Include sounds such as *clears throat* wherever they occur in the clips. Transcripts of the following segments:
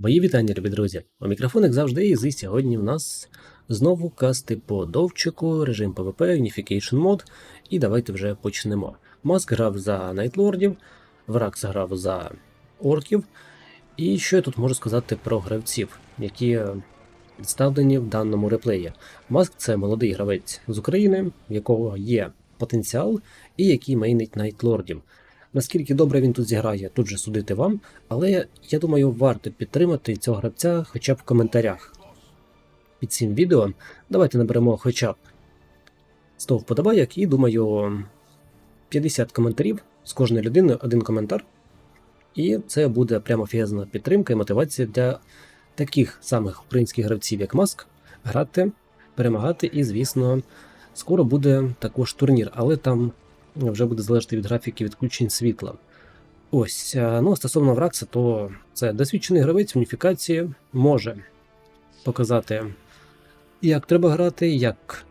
Мої вітання, любі друзі. У мікрофон, як завжди, і сьогодні в нас знову касти по довчику, режим PvP, Unification мод. І давайте вже почнемо. Маск грав за Найтлордів, Вракс грав за орків. І що я тут можу сказати про гравців, які представлені в даному реплеї. Маск це молодий гравець з України, в якого є потенціал і який мейнить Найтлордів. Наскільки добре він тут зіграє, тут же судити вам, але я думаю, варто підтримати цього гравця хоча б в коментарях. Під цим відео давайте наберемо хоча б 100 вподобайок і думаю 50 коментарів з кожної людини один коментар. І це буде прямо фіазна підтримка і мотивація для таких самих українських гравців, як Маск, грати, перемагати. І, звісно, скоро буде також турнір, але там вже буде залежати від графіки відключень світла. Ось, а, ну, стосовно Вракса, то це досвідчений гравець в уніфікації може показати, як треба грати, як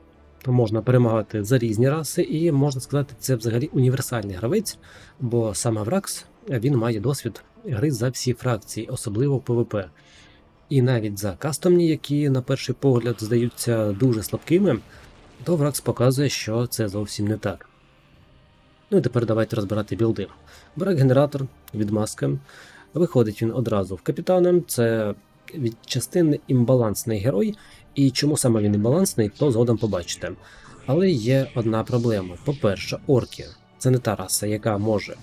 можна перемагати за різні раси, і можна сказати, це взагалі універсальний гравець, бо саме Вракс він має досвід гри за всі фракції, особливо в ПВП. І навіть за кастомні, які на перший погляд здаються дуже слабкими, то Вракс показує, що це зовсім не так. Ну і тепер давайте розбирати білди. Брак генератор від маски. Виходить він одразу в капітана. Це від частини імбалансний герой, і чому саме він імбалансний, то згодом побачите. Але є одна проблема. По-перше, орки це не та раса, яка може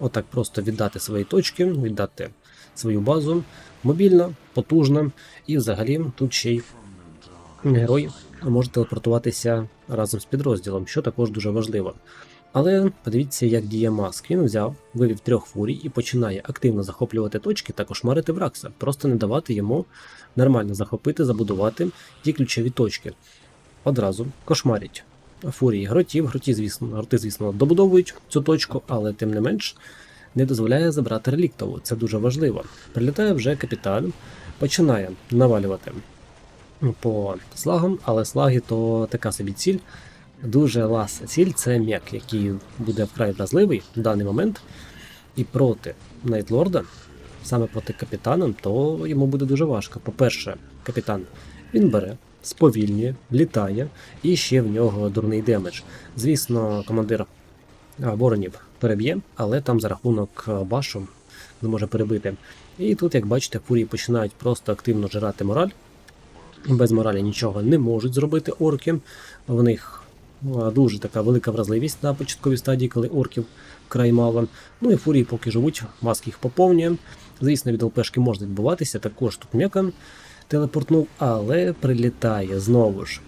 отак просто віддати свої точки, віддати свою базу. Мобільна, потужна, і взагалі тут ще й герой може телепортуватися разом з підрозділом, що також дуже важливо. Але подивіться, як діє маск. Він взяв, вивів трьох фурій і починає активно захоплювати точки та кошмарити Вракса, просто не давати йому нормально захопити, забудувати ті ключові точки. Одразу кошмарять фурії гротів. Гроті, звісно, гроти, звісно, добудовують цю точку, але тим не менш не дозволяє забрати реліктову. Це дуже важливо. Прилітає вже капітан, починає навалювати по слагам, але слаги то така собі ціль. Дуже ласа ціль це м'як, який буде вкрай вразливий в даний момент. І проти Найтлорда, саме проти капітана, то йому буде дуже важко. По-перше, капітан він бере, сповільнює, літає, і ще в нього дурний демедж. Звісно, командир воронів переб'є, але там за рахунок башу не може перебити. І тут, як бачите, фурії починають просто активно жирати мораль. Без моралі нічого не можуть зробити орки. В них дуже така велика вразливість на початковій стадії, коли орків вкрай мало. Ну і фурії поки живуть, маск їх поповнює. Звісно, від ЛПшки можна відбуватися, також тут м'якан телепортнув, але прилітає знову ж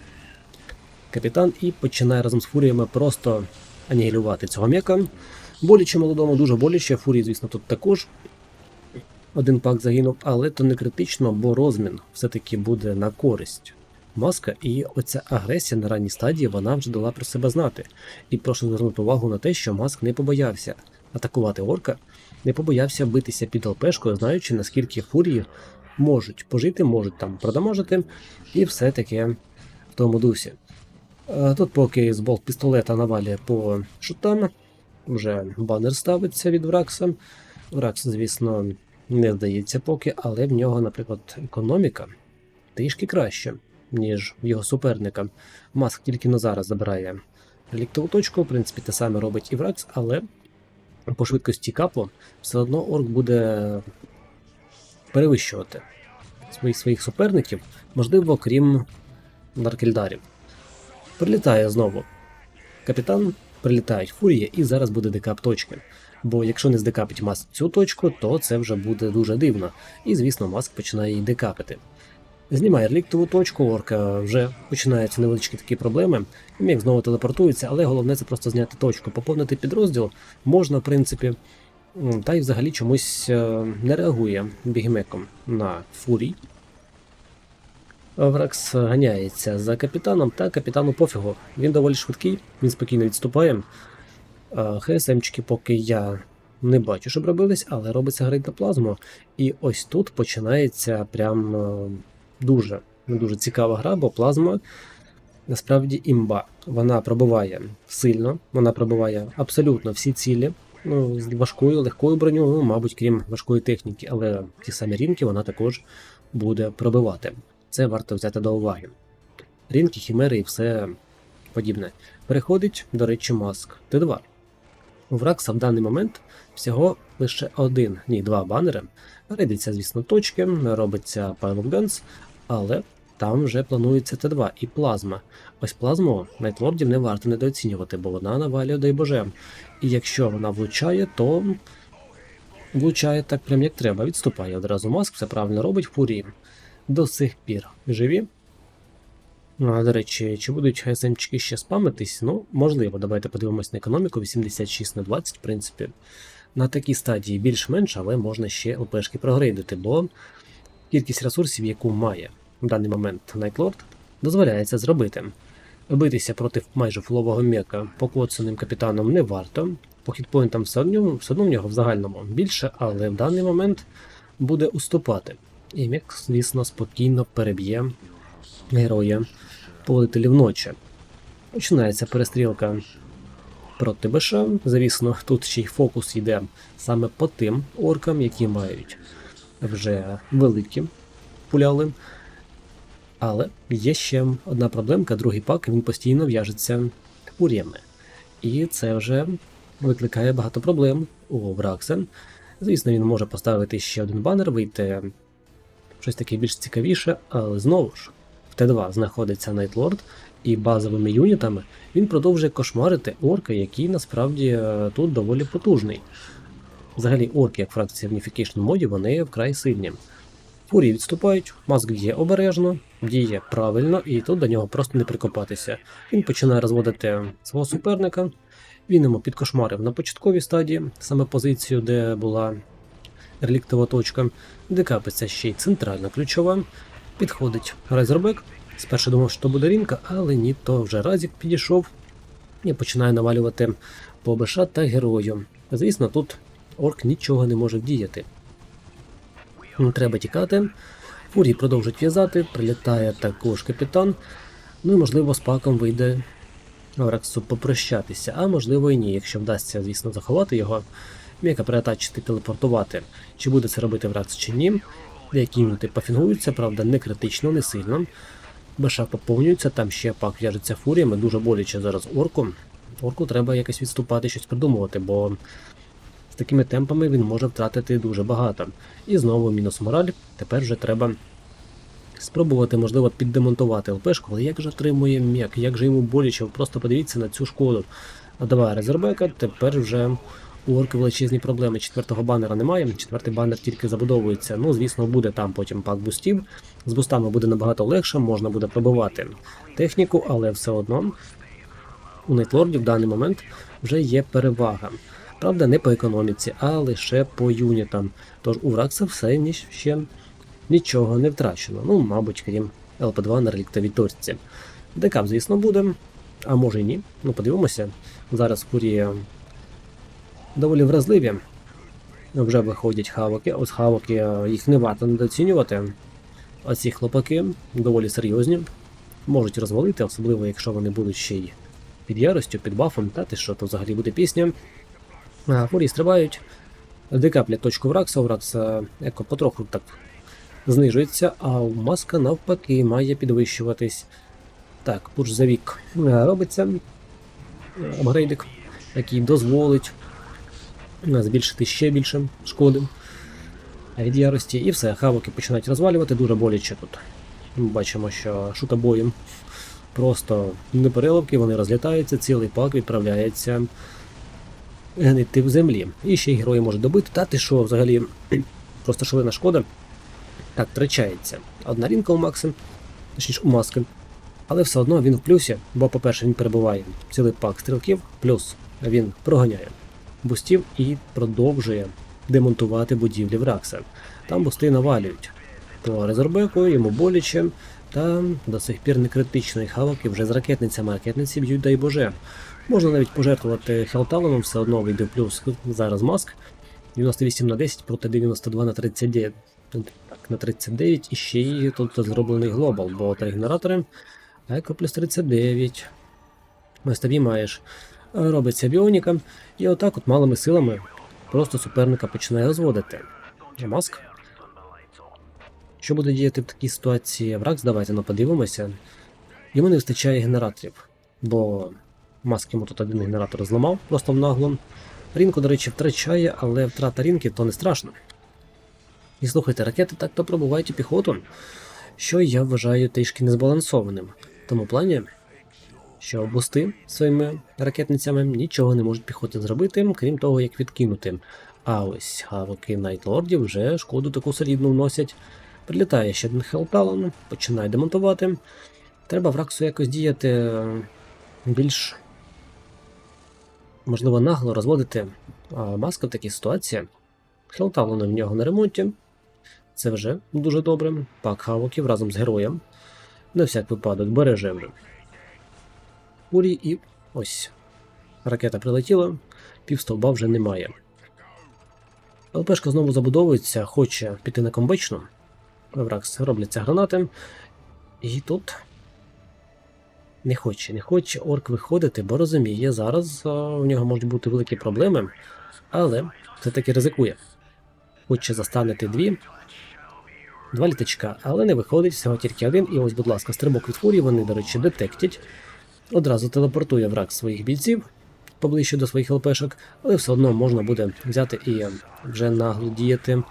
капітан і починає разом з фуріями просто анігілювати цього м'яка. Боляче молодому, дуже боляче. Фурії, звісно, тут також один пак загинув, але то не критично, бо розмін все-таки буде на користь. Маска і оця агресія на ранній стадії вона вже дала про себе знати. І прошу звернути увагу на те, що маск не побоявся атакувати орка, не побоявся битися під ЛПшкою, знаючи наскільки фурії можуть пожити, можуть там продамажити, і все таке в тому дусі. Тут поки з болт пістолета навалює по шутам, вже банер ставиться від Вракса. Вракс, звісно, не здається поки, але в нього, наприклад, економіка трішки краще, ніж його суперника. Маск тільки на зараз забирає реліктову точку, в принципі, те саме робить і Вракс, але по швидкості капу все одно орк буде перевищувати своїх своїх суперників, можливо, крім Даркельдарів. Прилітає знову капітан, прилітають фурії, і зараз буде декап точки. Бо якщо не здекапить маск цю точку, то це вже буде дуже дивно. І, звісно, маск починає її декапити. Знімає реліктову точку, орка вже починаються невеличкі такі проблеми. Міг знову телепортується, але головне це просто зняти точку. Поповнити підрозділ можна, в принципі, та й взагалі чомусь е, не реагує бігмеком на фурій. Вракс ганяється за капітаном, та капітану пофігу. Він доволі швидкий, він спокійно відступає. Е, ХСМчики поки я не бачу, щоб робились, але робиться грейд на плазму. І ось тут починається прям дуже, дуже цікава гра, бо плазма насправді імба. Вона пробиває сильно, вона пробиває абсолютно всі цілі ну, з важкою, легкою броню, ну, мабуть, крім важкої техніки, але ті самі рінки вона також буде пробивати. Це варто взяти до уваги. Рінки, хімери і все подібне. Переходить, до речі, маск Т2. У Вракса в даний момент всього лише один, ні, два банери. Рейдиться, звісно, точки, робиться Pile of Guns, але там вже планується Т2 і плазма. Ось плазму Найтлордів не варто недооцінювати, бо вона навалює дай Боже. І якщо вона влучає, то влучає так прям як треба. Відступає одразу маск, все правильно робить фурії. До сих пір живі. А, до речі, чи будуть СМчики ще спамитись? Ну, можливо, давайте подивимось на економіку. 86 на 20, в принципі. На такій стадії більш-менш, але можна ще ЛПшки прогрейдити, бо кількість ресурсів, яку має в даний момент Найтлорд, дозволяється зробити. Битися проти майже фулового мека покоцаним капітаном не варто. По хітпоінтам все одно, все одно в нього в загальному більше, але в даний момент буде уступати. І мек, звісно, спокійно переб'є героя поводителів ночі. Починається перестрілка проти БШ. Звісно, тут ще й фокус йде саме по тим оркам, які мають вже великі пуляли. Але є ще одна проблемка, другий пак він постійно в'яжеться ур'ями. І це вже викликає багато проблем у Враксен. Звісно, він може поставити ще один банер, вийти щось таке більш цікавіше, але знову ж в Т2 знаходиться Найтлорд, і базовими юнітами він продовжує кошмарити орка, який насправді е, тут доволі потужний. Взагалі, орки, як фракція в Unification моді, вони вкрай сильні. Фурії відступають, маск діє обережно, діє правильно, і тут до нього просто не прикопатися. Він починає розводити свого суперника. Він йому підкошмарив на початковій стадії, саме позицію, де була реліктова точка, де капиться ще й центральна ключова. Підходить Райзербек. Спершу думав, що буде рінка, але ні, то вже Разік підійшов і починає навалювати по БШ та герою. Звісно, тут орк нічого не може вдіяти. Треба тікати. Фурії продовжують в'язати, прилітає також капітан. Ну і можливо з паком вийде Рексу попрощатися, а можливо і ні, якщо вдасться, звісно, заховати його, м'яка переатачити, телепортувати. Чи буде це робити Вракс чи ні. Деякі юніти пофінгуються, правда, не критично, не сильно. Беша поповнюється, там ще пак в'яжеться фуріями, дуже боляче зараз орку. Орку треба якось відступати, щось придумувати, бо такими темпами він може втратити дуже багато. І знову мінус мораль. Тепер вже треба спробувати, можливо, піддемонтувати ЛПшку, але як же отримує м'як, як же йому боляче, просто подивіться на цю шкоду. А давай резербека, тепер вже у орки величезні проблеми. Четвертого банера немає, четвертий банер тільки забудовується. Ну, звісно, буде там потім пак бустів. З бустами буде набагато легше, можна буде пробивати техніку, але все одно у Найтлорді в даний момент вже є перевага. Правда, не по економіці, а лише по юнітам. Тож у Вракса все ще нічого не втрачено. Ну, мабуть, крім ЛП2 на реліктовій точці. Декап, звісно, буде, а може й ні. Ну, подивимося. Зараз фурія доволі вразливі. Вже виходять хавоки. Ось хавоки е, їх не варто недооцінювати. Оці хлопаки доволі серйозні. Можуть розвалити, особливо якщо вони будуть ще й під яростю, під бафом, та ти що, то взагалі буде пісня. А, Фурії стрибають, декаплять точку Вракса, Вракса еко потроху так знижується, а маска навпаки має підвищуватись. Так, пуш за вік е, робиться апгрейдик, який дозволить збільшити ще більше шкоди від ярості. І все, хавоки починають розвалювати дуже боляче тут. Ми бачимо, що шутобоєм просто не переливки, вони розлітаються, цілий пак відправляється гнити в землі. І ще й герої можуть добити. Та ти що, взагалі, *clears throat* просто шалена шкода. Так, втрачається. Одна рінка у Макси, точніше у маски. Але все одно він в плюсі, бо, по-перше, він перебуває цілий пак стрілків, плюс він проганяє бустів і продовжує демонтувати будівлі Вракса. Там бусти навалюють. По резербеку йому боляче, та до сих пір не критичної хавоки вже з ракетницями. Ракетниці б'ють, дай Боже. Можна навіть пожертвувати Хелталоном, все одно вийде плюс. Зараз маск. 98 на 10 проти 92 на 39. Так, на 39 і ще й тут зроблений глобал, бо та генератори. Еко плюс 39. Ось тобі маєш робиться біоніка, і отак от малими силами просто суперника починає розводити. Маск. Що буде діяти в такій ситуації? Вракс, давайте ну, подивимося. Йому не вистачає генераторів, бо Маск йому тут один генератор зламав просто в нагло. Рінку, до речі, втрачає, але втрата рінки то не страшно. І слухайте, ракети так то пробувають і піхоту, що я вважаю трішки незбалансованим. В тому плані, що бусти своїми ракетницями нічого не можуть піхоти зробити, крім того, як відкинути. А ось гавоки Найтлордів вже шкоду таку солідну вносять. Прилітає ще один Хелталон, починає демонтувати. Треба Враксу якось діяти е, більш можливо нагло розводити а, маска в такій ситуації. Хелталони в нього на ремонті. Це вже дуже добре. Пак Хавоків разом з героєм. На всяк випадок береже вже. Урі і ось. Ракета прилетіла, півстовба вже немає. ЛПшка знову забудовується, хоче піти на комбечну. Вракс робляться гранати. І тут не хоче, не хоче орк виходити, бо розуміє, зараз а, у нього можуть бути великі проблеми, але все-таки ризикує. Хоче застанити дві. Два літачка, але не виходить, всього тільки один. І ось, будь ласка, стрибок від фурії, вони, до речі, детектять. Одразу телепортує враг своїх бійців поближче до своїх ЛПшок, але все одно можна буде взяти і вже нагло діяти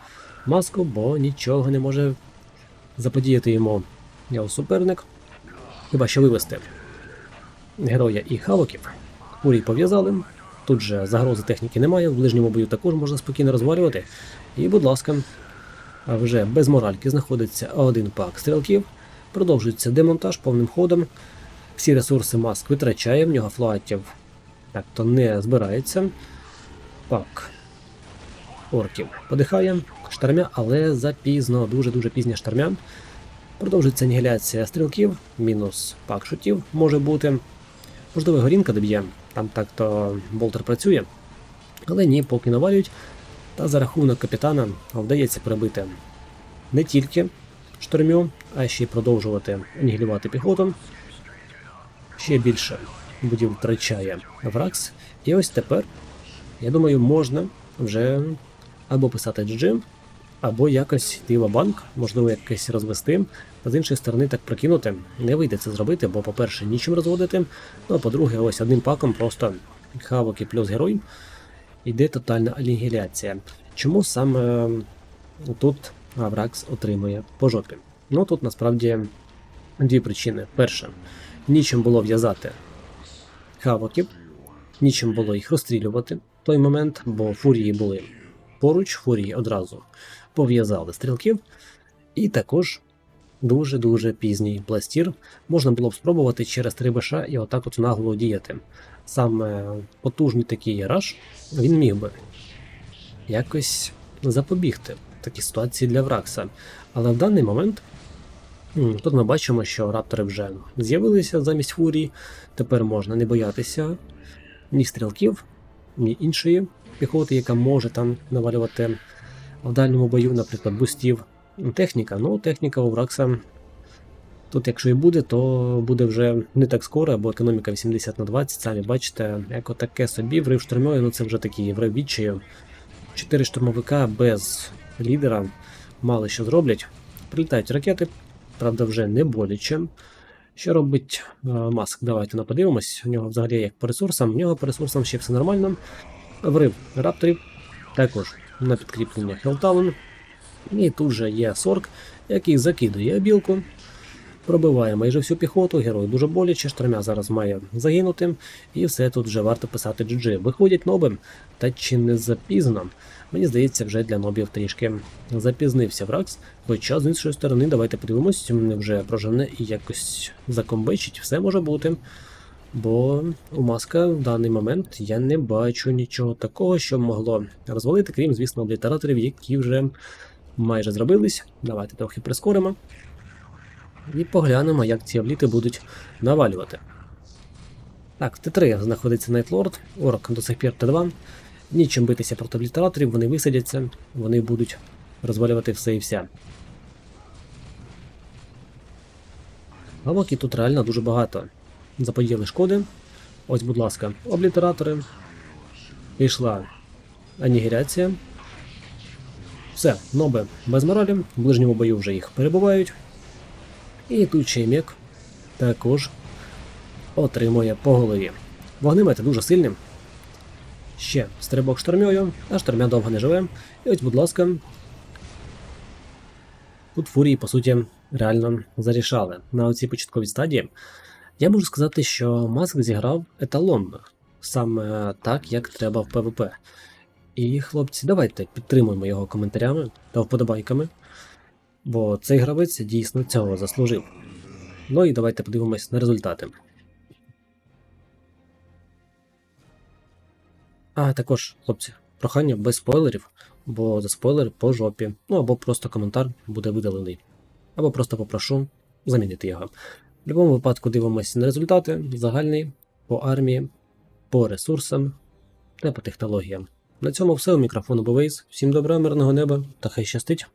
маску, бо нічого не може заподіяти йому його суперник. Хіба що вивести героя і хавоків. Фурій пов'язали. Тут же загрози техніки немає, в ближньому бою також можна спокійно розвалювати. І, будь ласка, вже без моральки знаходиться один пак стрілків. Продовжується демонтаж повним ходом. Всі ресурси маск витрачає, в нього флоатів так то не збирається. Пак орків подихає, штармя, але запізно, дуже-дуже пізня штармя. Продовжується анігіляція стрілків, мінус пак шутів може бути. Можливо, горінка доб'є, там так то болтер працює. Але ні, поки навалюють. Та за рахунок капітана вдається прибити не тільки штормю, а ще й продовжувати анігілювати піхоту. Ще більше будів втрачає Вракс. І ось тепер, я думаю, можна вже або писати GG, або якось в банк, можливо, якось розвести. Та з іншої сторони, так прикинути, не вийде це зробити, бо, по-перше, нічим розводити. Ну а по-друге, ось одним паком просто хавок і плюс герой. Йде тотальна анігіляція. Чому саме тут Авракс отримує по жопі? Ну тут насправді дві причини. Перша, нічим було в'язати хавоків, нічим було їх розстрілювати в той момент, бо фурії були поруч, фурії одразу пов'язали стрілків, і також дуже-дуже пізній пластір. Можна було б спробувати через 3 БШ і отак от нагло діяти. Саме потужний такий раш, він міг би якось запобігти такій ситуації для Вракса. Але в даний момент тут ми бачимо, що раптори вже з'явилися замість фурії. Тепер можна не боятися ні стрілків, ні іншої піхоти, яка може там навалювати в дальньому бою, наприклад, бустів. Техніка. Ну, техніка у Вракса. Тут, якщо і буде, то буде вже не так скоро, бо економіка 80 на 20, самі бачите, як отаке собі, врив штурмовий, ну це вже такий врив відчаю. Чотири штурмовика без лідера мало що зроблять. Прилітають ракети, правда, вже не боляче. Що робить е, Маск? Давайте ну, подивимось. У нього взагалі як по ресурсам, у нього по ресурсам ще все нормально. Врив рапторів, також на підкріплення Хелтаун. І тут же є Сорк, який закидує білку. Пробиває майже всю піхоту, герой дуже боляче, штормя зараз має загинути, і все тут вже варто писати GG. Виходять ноби, та чи не запізно? Мені здається, вже для нобів трішки запізнився Вракс. Хоча, з іншої сторони, давайте подивимось, вже прожене і якось закомбечить, все може бути. Бо у маска в даний момент я не бачу нічого такого, що могло розвалити, крім, звісно, облітераторів, які вже майже зробились. Давайте трохи прискоримо. І поглянемо, як ці обліти будуть навалювати. Так, Т3 знаходиться Найтлорд, Орк до сих пір Т2. Нічим битися проти облітераторів, вони висадяться, вони будуть розвалювати все і вся. Гавоки тут реально дуже багато заподіяли шкоди. Ось, будь ласка, облітератори. Пішла анігіляція. Все, ноби без моралі, в ближньому бою вже їх перебувають. І тут ще м'як також отримує по голові. Вогнемети дуже сильні. Ще стрибок штормьою, а штормя довго не живе. І ось, будь ласка. Тут фурії, по суті, реально зарішали. На оцій початковій стадії я можу сказати, що Маск зіграв еталон саме так, як треба в ПВП. І, хлопці, давайте підтримуємо його коментарями та вподобайками, бо цей гравець дійсно цього заслужив. Ну і давайте подивимось на результати. А також, хлопці, прохання без спойлерів, бо за спойлер по жопі. Ну або просто коментар буде видалений. Або просто попрошу замінити його. Будь-якому випадку дивимося на результати загальний по армії, по ресурсам та по технологіям. На цьому все. У мікрофону Вейс. Всім добра, мирного неба та хай щастить!